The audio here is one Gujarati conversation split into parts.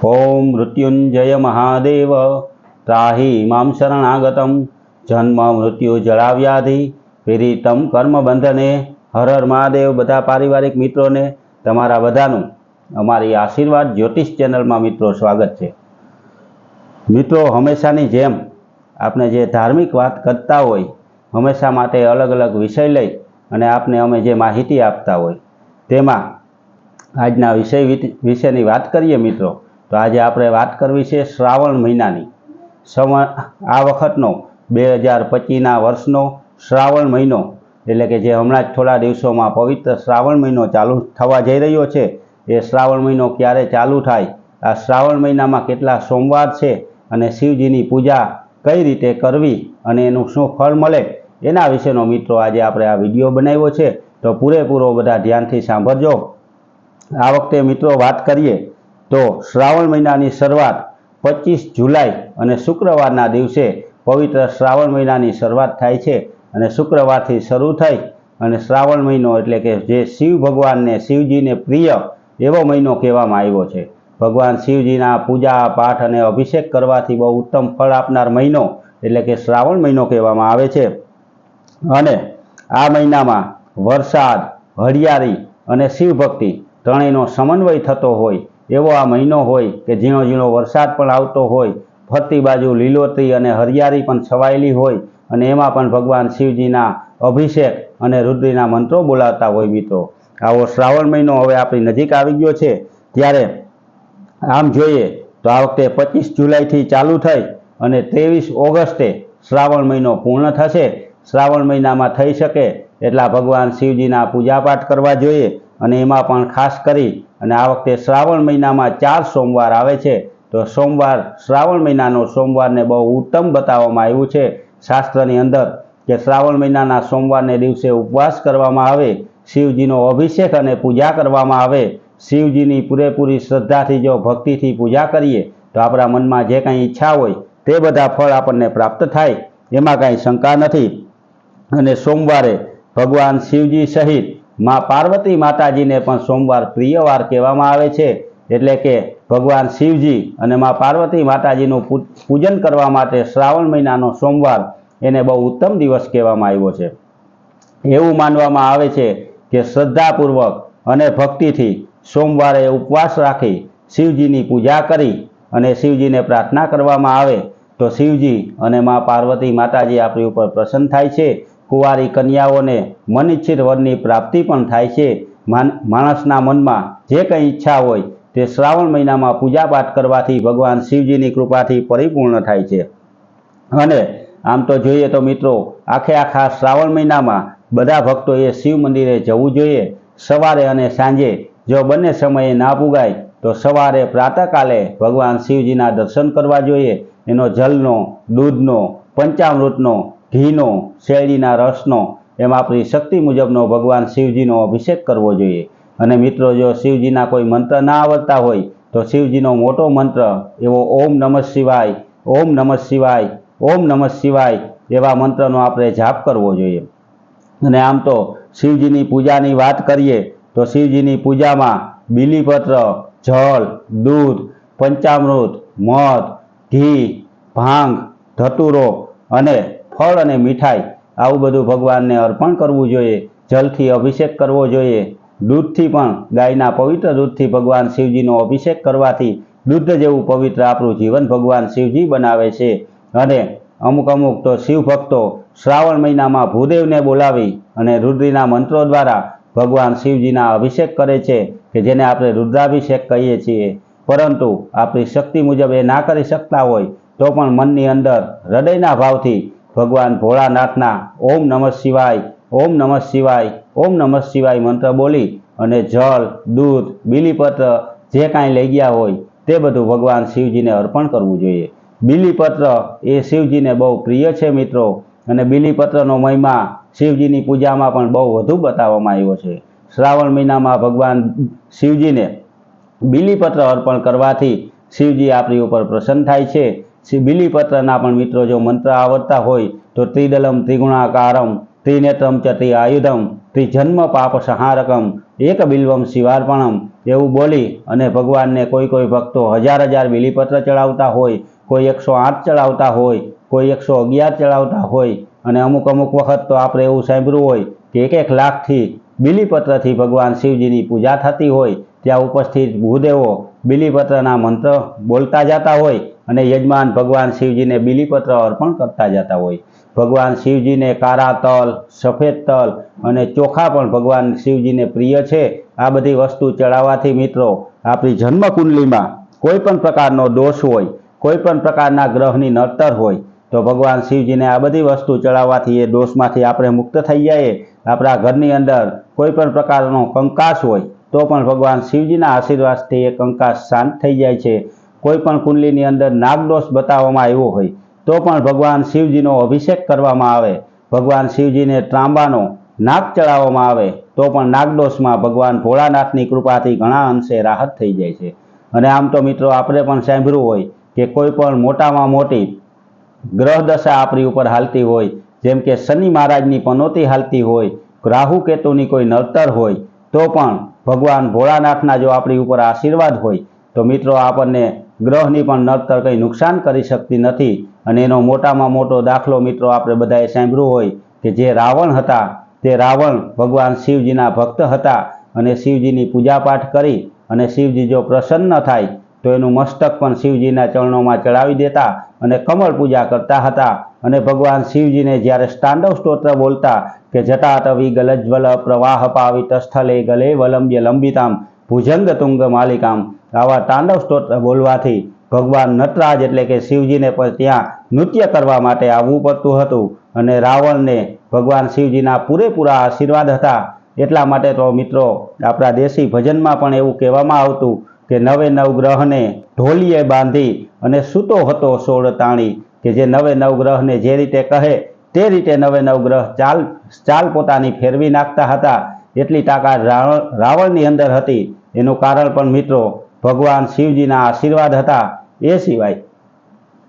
ઓમ મૃત્યુંજય મહાદેવ ત્રાહી મામ શરણાગતમ જન્મ મૃત્યુ જળાવ્યાધિ પીડિતમ કર્મ બંધને હર હર મહાદેવ બધા પારિવારિક મિત્રોને તમારા બધાનું અમારી આશીર્વાદ જ્યોતિષ ચેનલમાં મિત્રો સ્વાગત છે. મિત્રો, હંમેશાની જેમ આપણે જે ધાર્મિક વાત કરતા હોય, હંમેશા માટે અલગ અલગ વિષય લઈ અને આપને અમે જે માહિતી આપતા હોય, તેમાં આજના વિષય વિશેની વાત કરીએ મિત્રો. તો આજે આપણે વાત કરવી છે શ્રાવણ મહિનાની. સમ આ વખતનો, બે હજાર પચીસના વર્ષનો શ્રાવણ મહિનો. એટલે કે જે હમણાં જ થોડા દિવસોમાં પવિત્ર શ્રાવણ મહિનો ચાલુ થવા જઈ રહ્યો છે, એ શ્રાવણ મહિનો ક્યારે ચાલુ થાય? આ શ્રાવણ મહિનામાં કેટલા સોમવાર છે અને શિવજીની પૂજા કઈ રીતે કરવી અને એનું શું ફળ મળે? એના વિશેનો મિત્રો આજે આપણે આ વીડિયો બનાવ્યો છે. તો પૂરેપૂરો બધા ધ્યાનથી સાંભળજો. આ વખતે મિત્રો વાત કરીએ તો શ્રાવણ મહિનાની શરૂઆત પચીસ જુલાઈ અને શુક્રવારના દિવસે પવિત્ર શ્રાવણ મહિનાની શરૂઆત થાય છે અને શુક્રવારથી શરૂ થઈ અને શ્રાવણ મહિનો એટલે કે જે શિવ ભગવાનને શિવજીને પ્રિય એવો મહિનો કહેવામાં આવ્યો છે. ભગવાન શિવજીના પૂજા, પાઠ અને અભિષેક કરવાથી બહુ ઉત્તમ ફળ આપનાર મહિનો એટલે કે શ્રાવણ મહિનો કહેવામાં આવે છે. અને આ મહિનામાં વરસાદ, હરિયાળી અને શિવભક્તિ ત્રણેયનો સમન્વય થતો હોય એવો આ મહિનો હોય કે ઝીણો ઝીણો વરસાદ પણ આવતો હોય, ફરતી બાજુ લીલોતરી અને હરિયાળી પણ છવાયેલી હોય અને એમાં પણ ભગવાન શિવજીના અભિષેક અને રુદ્રીના મંત્રો બોલાવતા હોય મિત્રો. આવો શ્રાવણ મહિનો હવે આપણી નજીક આવી ગયો છે. ત્યારે આમ જોઈએ તો આ વખતે પચીસ જુલાઈથી ચાલુ થઈ અને ત્રેવીસ ઓગસ્ટે શ્રાવણ મહિનો પૂર્ણ થશે. શ્રાવણ મહિનામાં થઈ શકે એટલા ભગવાન શિવજીના પૂજાપાઠ કરવા જોઈએ. અને એમાં પણ ખાસ કરી અને આ વખતે શ્રાવણ મહિનામાં ચાર સોમવાર આવે છે, તો સોમવાર, શ્રાવણ મહિનાનો સોમવારને બહુ ઉત્તમ બતાવવામાં આવ્યું છે. શાસ્ત્રની અંદર કે શ્રાવણ મહિનાના સોમવારને દિવસે ઉપવાસ કરવામાં આવે, શિવજીનો અભિષેક અને પૂજા કરવામાં આવે. શિવજીની પૂરેપૂરી શ્રદ્ધાથી જો ભક્તિથી પૂજા કરીએ, તો આપણા મનમાં જે કાંઈ ઈચ્છા હોય, તે બધા ફળ આપણને પ્રાપ્ત થાય. એમાં કાંઈ શંકા નથી. અને સોમવારે ભગવાન શિવજી સહિત મા પાર્વતી માતાજીને પણ સોમવાર પ્રિયવાર કહેવામાં આવે છે. એટલે કે ભગવાન શિવજી અને મા પાર્વતી માતાજીનું પૂજન કરવા માટે શ્રાવણ મહિનાનો સોમવાર એને બહુ ઉત્તમ દિવસ કહેવામાં આવ્યો છે. એવું માનવામાં આવે છે કે શ્રદ્ધાપૂર્વક અને ભક્તિથી સોમવારે ઉપવાસ રાખી શિવજીની પૂજા કરી અને શિવજીને પ્રાર્થના કરવામાં આવે તો શિવજી અને મા પાર્વતી માતાજી આપણી ઉપર પ્રસન્ન થાય છે. કુંવારી કન્યાઓને મનિચ્છિત વરની પ્રાપ્તિ પણ થાય છે. માણસના મનમાં જે કંઈ ઈચ્છા હોય તે શ્રાવણ મહિનામાં પૂજાપાઠ કરવાથી ભગવાન શિવજીની કૃપાથી પરિપૂર્ણ થાય છે. અને આમ તો જોઈએ તો મિત્રો, આખે આખા શ્રાવણ મહિનામાં બધા ભક્તોએ શિવ મંદિરે જવું જોઈએ. સવારે અને સાંજે જો બંને સમયે ના પુગાય, તો સવારે પ્રાતઃકાલે ભગવાન શિવજીના દર્શન કરવા જોઈએ. એનો જલનો, દૂધનો, પંચામૃતનો ઘીનો, શેરડીના રસનો, એમ આપણી શક્તિ મુજબનો ભગવાન શિવજીનો અભિષેક કરવો જોઈએ. અને મિત્રો, જો શિવજીના કોઈ મંત્ર ના આવડતા હોય, તો શિવજીનો મોટો મંત્ર એવો ઓમ નમઃ શિવાય, ઓમ નમઃ શિવાય, ઓમ નમઃ શિવાય એવા મંત્રનો આપણે જાપ કરવો જોઈએ. અને આમ તો શિવજીની પૂજાની વાત કરીએ, તો શિવજીની પૂજામાં બીલીપત્ર, જળ, દૂધ, પંચામૃત, મધ, ઘી, ભાંગ, ધતુરો અને ફળ અને મીઠાઈ, આવું બધું ભગવાનને અર્પણ કરવું જોઈએ, જલથી અભિષેક કરવો જોઈએ. દૂધથી પણ, ગાયના પવિત્ર દૂધથી ભગવાન શિવજીનો અભિષેક કરવાથી દૂધ જેવું પવિત્ર આપણું જીવન ભગવાન શિવજી બનાવે છે. અને અમુક અમુક તો શિવ ભક્તો શ્રાવણ મહિનામાં ભૂદેવને બોલાવી અને રુદ્રીના મંત્રો દ્વારા ભગવાન શિવજીના અભિષેક કરે છે, કે જેને આપણે રુદ્રાભિષેક કહીએ છીએ. પરંતુ આપણી શક્તિ મુજબ એ ના કરી શકતા હોય, તો પણ મનની અંદર હૃદયના ભાવથી ભગવાન ભોળાનાથના ઓમ નમઃ શિવાય, ઓમ નમઃ શિવાય, ઓમ નમઃ શિવાય મંત્ર બોલી અને જળ, દૂધ, બીલીપત્ર જે કાંઈ લઈ ગયા હોય તે બધું ભગવાન શિવજીને અર્પણ કરવું જોઈએ. બીલીપત્ર એ શિવજીને બહુ પ્રિય છે મિત્રો અને બીલીપત્રનો મહિમા શિવજીની પૂજામાં પણ બહુ વધુ બતાવવામાં આવ્યો છે. શ્રાવણ મહિનામાં ભગવાન શિવજીને બીલીપત્ર અર્પણ કરવાથી શિવજી આપણી ઉપર પ્રસન્ન થાય છે શિવ બિલીપત્રના પણ મિત્રો જો મંત્ર આવડતા હોય તો ત્રિદલમ, ત્રિગુણાકારમ, ત્રિનેત્રમ ચ ત્રિ આયુધમ ત્રિજન્મ પાપ સંહારકમ એક બિલ્વમ શિવાર્પણમ એવું બોલી અને ભગવાનને કોઈ કોઈ ભક્તો હજાર હજાર બિલીપત્ર ચડાવતા હોય, કોઈ એકસો આઠ ચડાવતા હોય, કોઈ એકસો અગિયાર ચડાવતા હોય અને અમુક અમુક વખત તો આપણે એવું સાંભળ્યું હોય કે એક એક લાખથી બિલીપત્રથી ભગવાન શિવજીની પૂજા થતી હોય, ત્યાં ઉપસ્થિત ભૂદેવો બિલીપત્રના મંત્ર બોલતા જતા હોય અને યજમાન ભગવાન શિવજીને બિલીપત્ર અર્પણ કરતા જતા હોય. ભગવાન શિવજીને કારા તલ, સફેદ તલ અને ચોખા પણ ભગવાન શિવજીને પ્રિય છે. આ બધી વસ્તુ ચડાવવાથી મિત્રો, આપણી જન્મકુંડલીમાં કોઈ પણ પ્રકારનો દોષ હોય, કોઈ પણ પ્રકારના ગ્રહની નડતર હોય, તો ભગવાન શિવજીને આ બધી વસ્તુ ચડાવવાથી એ દોષમાંથી આપણે મુક્ત થઈ જઈએ. આપણા ઘરની અંદર કોઈ પણ પ્રકારનો કંકાસ હોય, તો પણ ભગવાન શિવજીના આશીર્વાદથી એ કંકાસ શાંત થઈ જાય છે. કોઈ પણ કુંડલીની અંદર નાગદોષ બતાવવામાં આવ્યો હોય, તો પણ ભગવાન શિવજીનો અભિષેક કરવામાં આવે. ભગવાન શિવજીને ત્રાંબાનો નાગ ચડાવવામાં આવે, તો પણ નાગદોષમાં ભગવાન ભોળાનાથની કૃપાથી ઘણા અંશે રાહત થઈ જાય છે. અને આમ તો મિત્રો આપણે પણ સાંભળ્યું હોય કે કોઈ પણ મોટામાં મોટી ગ્રહ દશા આપણી ઉપર હાલતી હોય, જેમ કે શનિ મહારાજની પનોતી હાલતી હોય, રાહુ કેતુની કોઈ નડતર હોય, તો પણ ભગવાન ભોળાનાથના જો આપણી ઉપર આશીર્વાદ હોય, તો મિત્રો આપણને ગ્રહની પણ નડતર કંઈ નુકસાન કરી શકતી નથી અને એનો મોટામાં મોટો દાખલો મિત્રો આપણે બધાએ સાંભળ્યું હોય કે જે રાવણ હતા, તે રાવણ ભગવાન શિવજીના ભક્ત હતા અને શિવજીની પૂજાપાઠ કરી અને શિવજી જો પ્રસન્ન થાય, તો એનું મસ્તક પણ શિવજીના ચરણોમાં ચડાવી દેતા અને કમળ પૂજા કરતા હતા. અને ભગવાન શિવજીને જ્યારે તાંડવ સ્તોત્ર બોલતા કે જટાટવી ગલજ્વલ પ્રવાહ પાવિત સ્થલે ગલે વલંબ્ય લંબિતામ ભુજંગ તુંગ માલિકામ આવા તાંડવ સ્તોત્ર બોલવાથી ભગવાન નટરાજ એટલે કે શિવજીને પણ ત્યાં નૃત્ય કરવા માટે આવવું પડતું હતું અને રાવણને ભગવાન શિવજીના પૂરેપૂરા આશીર્વાદ હતા. એટલા માટે તો મિત્રો, આપણા દેશી ભજનમાં પણ એવું કહેવામાં આવતું કે નવે નવગ્રહને ઢોલીએ બાંધી અને સૂતો હતો સોળ તાણી કે જે નવે નવ ગ્રહને જે રીતે કહે તે રીતે નવે નવગ્રહ ચાલ ચાલ પોતાની ફેરવી નાખતા હતા. એટલી તાકાત રાવણ રાવણની અંદર હતી. એનું કારણ પણ મિત્રો ભગવાન શિવજીના આશીર્વાદ હતા એ સિવાય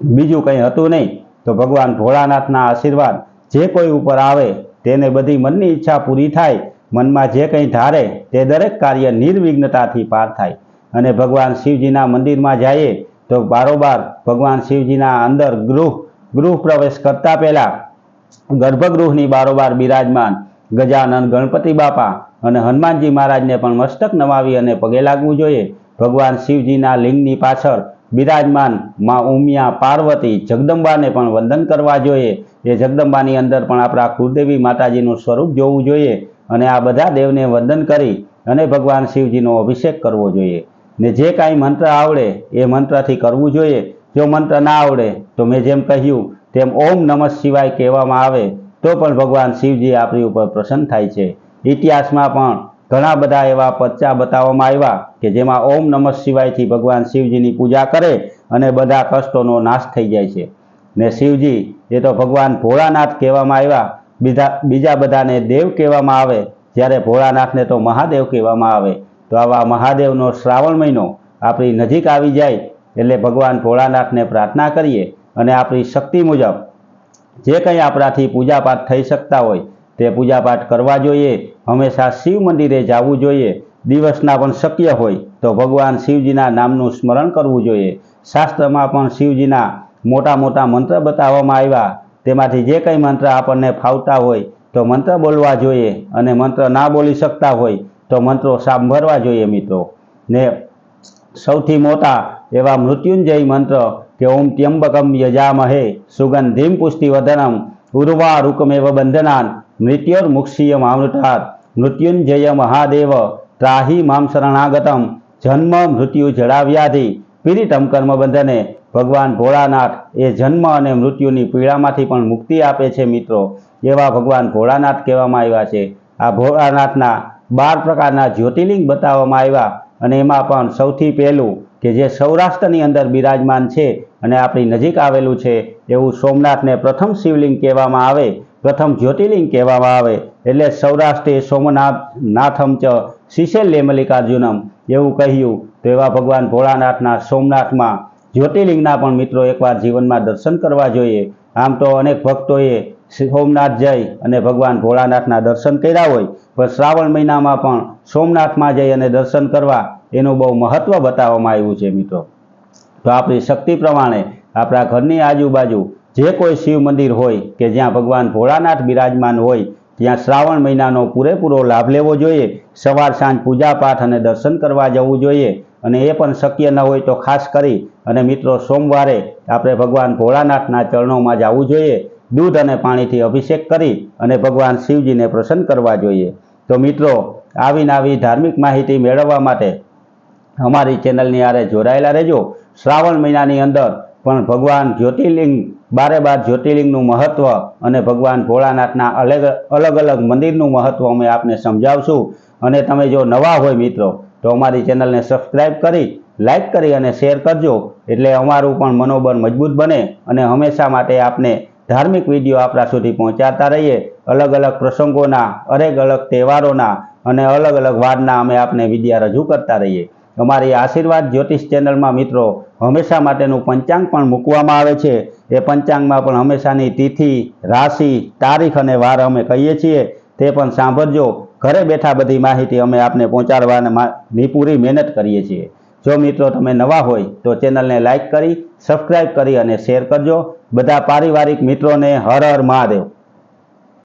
બીજું કંઈ હતું નહીં. તો ભગવાન ભોળાનાથના આશીર્વાદ જે કોઈ ઉપર આવે તેને બધી મનની ઈચ્છા પૂરી થાય, મનમાં જે કંઈ ધારે તે દરેક કાર્ય નિર્વિઘ્નતાથી પાર થાય. અને ભગવાન શિવજીના મંદિરમાં જઈએ તો બારોબાર ભગવાન શિવજીના અંદર ગૃહ ગૃહ પ્રવેશ કરતા પહેલાં ગર્ભગૃહની બારોબાર બિરાજમાન ગજાનંદ ગણપતિ બાપા અને હનુમાનજી મહારાજને પણ મસ્તક નમાવી અને પગે લાગવું જોઈએ. ભગવાન શિવજીના લિંગની પાછળ બિરાજમાનમાં ઉમિયા પાર્વતી જગદંબાને પણ વંદન કરવા જોઈએ. એ જગદંબાની અંદર પણ આપણા કુળદેવી માતાજીનું સ્વરૂપ જોવું જોઈએ અને આ બધા દેવને વંદન કરી અને ભગવાન શિવજીનો અભિષેક કરવો જોઈએ. ને જે કાંઈ મંત્ર આવડે એ મંત્રથી કરવું જોઈએ. જો મંત્ર ના આવડે તો મેં જેમ કહ્યું તેમ ઓમ નમઃ શિવાય કહેવામાં આવે તો પણ ભગવાન શિવજી આપણી ઉપર પ્રસન્ન થાય છે. ઇતિહાસમાં પણ ઘણા બધા એવા પચ્ચા બતાવવામાં આવ્યા કે જેમાં ઓમ નમઃ શિવાયથી ભગવાન શિવજીની પૂજા કરે અને બધા કષ્ટોનો નાશ થઈ જાય છે. ને શિવજી, એ તો ભગવાન ભોળાનાથ કહેવામાં આવ્યા. બીજા બીજા બધાને દેવ કહેવામાં આવે. જ્યારે ભોળાનાથને તો મહાદેવ કહેવામાં આવે. તો આવા મહાદેવનો શ્રાવણ મહિનો આપણી નજીક આવી જાય એટલે ભગવાન ભોળાનાથને પ્રાર્થના કરીએ અને આપણી શક્તિ મુજબ જે કંઈ આપણાથી પૂજાપાઠ થઈ શકતા હોય તે પૂજાપાઠ કરવા જોઈએ. હંમેશા શિવ મંદિરે જવું જોઈએ. દિવસના પણ શક્ય હોય તો ભગવાન શિવજીના નામનું સ્મરણ કરવું જોઈએ. શાસ્ત્રમાં પણ શિવજીના મોટા મોટા મંત્ર બતાવવામાં આવ્યા. તેમાંથી જે કંઈ મંત્ર આપણને ફાવતા હોય તો મંત્ર બોલવા જોઈએ અને મંત્ર ના બોલી શકતા હોય તો મંત્રો સાંભળવા જોઈએ મિત્રો. ને સૌથી મોટા એવા મૃત્યુંજય મંત્ર કે ઓમ ત્યંબકમ યજામહે સુગંધિમ પુષ્ટિવદનમ ઉર્વા રૂકમેવ બંધનાન મૃત્યોર્મુક્ષીયમ અમૃતાત મૃત્યુંજય મહાદેવ ત્રાહી મામ શરણાગતમ જન્મ મૃત્યુ જડાવ્યાધિ પીડિતમ કર્મબંધને ભગવાન ભોળાનાથ એ જન્મ અને મૃત્યુની પીડામાંથી પણ મુક્તિ આપે છે મિત્રો। એવા ભગવાન ભોળાનાથ કહેવામાં આવ્યા છે। આ ભોળાનાથના બાર પ્રકારના જ્યોતિર્લિંગ બતાવવામાં આવ્યા અને એમાં પણ સૌથી પહેલું કે જે સૌરાષ્ટ્રની અંદર બિરાજમાન છે અને આપણી નજીક આવેલું છે, એવું સોમનાથને પ્રથમ શિવલિંગ કહેવામાં આવે પ્રથમ જ્યોતિર્લિંગ કહેવામાં આવે, એટલે સૌરાષ્ટ્રે સોમનાથ, નાથમ ચ, શિશેલ્ય મલ્લિકાર્જુનમ એવું કહ્યું. તો એવા ભગવાન ભોળાનાથના સોમનાથમાં જ્યોતિર્લિંગના પણ મિત્રો એકવાર જીવનમાં દર્શન કરવા જોઈએ. આમ તો અનેક ભક્તોએ સોમનાથ જઈ અને ભગવાન ભોળાનાથના દર્શન કર્યા હોય, પણ શ્રાવણ મહિનામાં પણ સોમનાથમાં જઈ અને દર્શન કરવા એનું બહુ મહત્ત્વ બતાવવામાં આવ્યું છે મિત્રો. તો આપણી શક્તિ પ્રમાણે આપણા ઘરની આજુબાજુ જે કોઈ શિવ મંદિર હોય કે જ્યાં ભગવાન ભોળાનાથ બિરાજમાન હોય, ત્યાં શ્રાવણ મહિનાનો પૂરેપૂરો લાભ લેવો જોઈએ. સવાર સાંજ પૂજા પાઠ અને દર્શન કરવા જવું જોઈએ. અને એ પણ શક્ય ન હોય તો ખાસ કરી અને મિત્રો સોમવારે આપણે ભગવાન ભોળાનાથના ચરણોમાં જવું જોઈએ. દૂધ અને પાણીથી અભિષેક કરી અને ભગવાન શિવજીને પ્રસન્ન કરવા જોઈએ. તો મિત્રો આવીને આવી ધાર્મિક માહિતી મેળવવા માટે અમારી ચેનલની આરે જોડાયેલા રહેજો. શ્રાવણ મહિનાની અંદર પણ ભગવાન જ્યોતિર્લિંગ, બારે બાર જ્યોતિર્લિંગનું મહત્ત્વ અને ભગવાન ભોળાનાથના અલગ અલગ અલગ મંદિરનું મહત્ત્વ અમે આપને સમજાવશું. અને તમે જો નવા હોય મિત્રો, તો અમારી ચેનલને સબસ્ક્રાઈબ કરી લાઈક કરી અને શેર કરજો. એટલે અમારું પણ મનોબળ મજબૂત બને અને હંમેશા માટે આપને ધાર્મિક વીડિયો આપણા સુધી પહોંચાડતા રહીએ. અલગ અલગ પ્રસંગોના અલગ અલગ તહેવારોના અને અલગ અલગ વારના અમે આપને વિડીયા રજૂ કરતા રહીએ. અમારી આશીર્વાદ જ્યોતિષ ચેનલમાં મિત્રો હંમેશા માટેનું પંચાંગ પણ મૂકવામાં આવે છે. એ પંચાંગમાં પણ હંમેશાની તિથિ, રાશિ, તારીખ અને વાર અમે કહીએ છીએ. તે પણ સાંભળજો. ઘરે બેઠા બધી માહિતી અમે આપને પહોંચાડવાની પૂરી મહેનત કરીએ છીએ. જો મિત્રો તમે નવા હોય તો ચેનલને લાઈક કરી સબસ્ક્રાઈબ કરી અને શેર કરજો. બધા પારિવારિક મિત્રોને હર હર મહાદેવ.